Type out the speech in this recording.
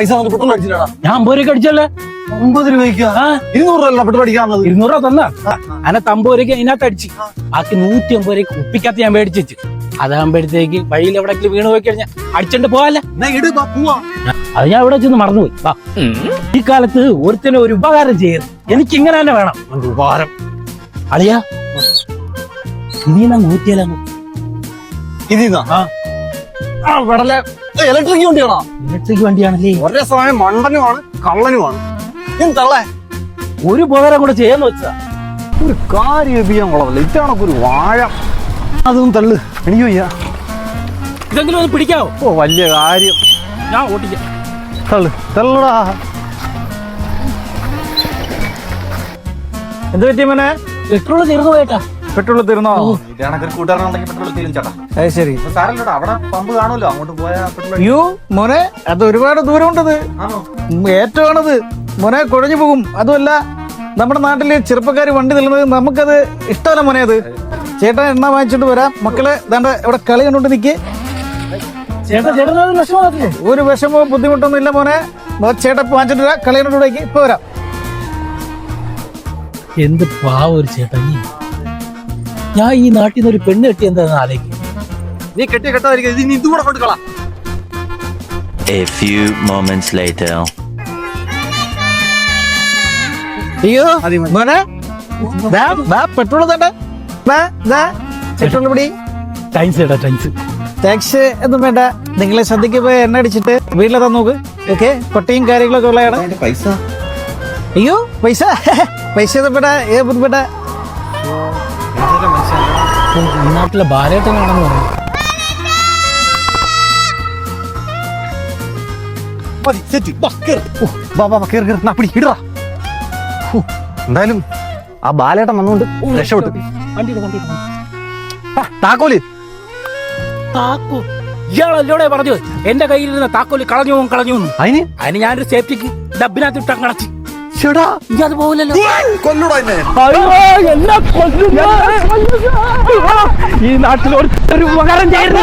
പൈസ നമുക്ക് പെട്രോൾ അടിച്ചിട്ടാ ഞാൻ അമ്പൂരക്ക് അടിച്ചല്ലേ ഒമ്പത് രൂപയ്ക്ക്? ഇരുന്നൂറ് രൂപ പെട്രോൾ അടിക്കാന്നത് ഇരുന്നൂറ് രൂപ തന്ന. തന്നാ അമ്പത് രൂപയ്ക്ക് അതിനകത്ത് അടിച്ച്. ബാക്കി നൂറ്റി അമ്പത് രൂപയ്ക്ക് ഉപ്പിക്കാത്ത ഞാൻ മേടിച്ചു വെച്ച്. അതാകുമ്പോഴത്തേക്ക് വഴിയിൽ എവിടെയെങ്കിലും വീണ് പോയി കഴിഞ്ഞാൽ അടിച്ചോണ്ട് പോവാല്ലേ അത് ഞാൻ ഇവിടെ ചെന്ന് മറന്നുപോയി. വാ. ഈ കാലത്ത് ഒരുത്തനെ ഒരു ഉപകാരം ചെയ്യരുത്. എനിക്ക് ഇങ്ങനെ തന്നെ വേണം. ഒരു ഉപകാരം? അളിയാ ഇനി നൂറ്റിയാലും ഇതിന്നാ ആ. ആ വെടലെ. ഇലക്ട്രിക് വണ്ടിയാണോ? ഇലക്ട്രിക് വണ്ടിയാണല്ലേ. ഒരേ സമയം മണ്ടനുമാണ് കള്ളനുമാണ്. ഇനി തള്ളേ. ഒരു ഉപകാരം കൂടെ ചെയ്യാന്ന് വെച്ചാ. ഒരു കാര്യം ചെയ്യാൻ കൊള്ളതല്ല ഇറ്റാണൊക്കെ ഒരു വാഴ. അതൊന്നും തള്ളു. എനിക്ക് വയ്യ. ഇതെങ്കിലും ഒന്ന് പിടിക്കാവോ? ഓ വലിയ കാര്യം. ഞാൻ ഓട്ടിക്കാം തള്ളു. തള്ളടാ. എന്ത് പറ്റിയ മോനെ? പെട്രോൾ തീർന്നു പോയേട്ടാ. പെട്രോൾ തീർന്നോ? അത് ശരി. യു മോനെ അത് ഒരുപാട് ദൂരമുണ്ടത്. ഏറ്റമാണത് മോനെ കുഴഞ്ഞു പോകും. അതുമല്ല നമ്മുടെ നാട്ടിൽ ചെറുപ്പക്കാർ വണ്ടി തള്ളുന്നത് നമുക്കത് ഇഷ്ടമല്ല മോനെ അത്. ചേട്ടൻ എണ്ണ വാങ്ങിച്ചിട്ട് വരാം. മക്കളെ ദാണ്ട ഇവിടെ കളി കണ്ടോണ്ട് വിഷമമാക്കില്ലേ? ഒരു വിഷമവും ബുദ്ധിമുട്ടൊന്നും ഇല്ല മോനെ. ചേട്ടൻ വാങ്ങിച്ചിട്ട് വരാം. കളി കണ്ടോണ്ട് ഇപ്പൊ വരാം. എന്ത് പാവ ഒരു ചേട്ടൻ. ഞാൻ ഈ നാട്ടിൽ നിന്ന് ഒരു പെണ്ണ് കെട്ടി എന്താന്ന് ആലോചിക്കും. നീ കെട്ടി കെട്ടാതിരിക്കും ഇത് നീ ഇതുകൂടെ കൊണ്ട് കളാ. A few moments later. അയ്യോ മോനെ. ദാ, ദാ പെട്രോൾ പെട്രോൾ പിടി. ടൈംസ് ചേട്ടാ ടൈംസ് ടാക്സ് ഒന്നും വേണ്ട. നിങ്ങളെ ശ്രദ്ധിക്കുമ്പോ എണ്ണ അടിച്ചിട്ട് വീട്ടിലെ തന്നോക്ക് ഓക്കെ? പൊട്ടിയും കാര്യങ്ങളൊക്കെ ഉള്ളതാണ്. പൈസ. അയ്യോ പൈസ. പൈസ ഒന്നും വേണ്ട. ഏ ബുദ്ധിമുട്ട? നാട്ടിലെ ബാലേട്ടനാണെന്ന് പറഞ്ഞു മതി സെറ്റ് എന്തായാലും ആ ബാലേട്ടൻ വന്നുകൊണ്ട് രക്ഷപ്പെട്ടു താക്കോൽ. താക്കോ? ഇയാളല്ലോടെ പറഞ്ഞു എന്റെ കയ്യിലിരുന്ന താക്കോലി കളഞ്ഞു കളഞ്ഞു അതിന്? അതിന് ഞാനൊരു സേഫ്റ്റിക്ക് ഡബിനകത്ത് ഇട്ടാൻ കടച്ചു ചേടാ. അത് പോകില്ലല്ലോ കൊല്ലൂടാ എന്നെ. ഈ നാട്ടിൽ ഒരു ഉപകാരം ചെയ്യുന്നു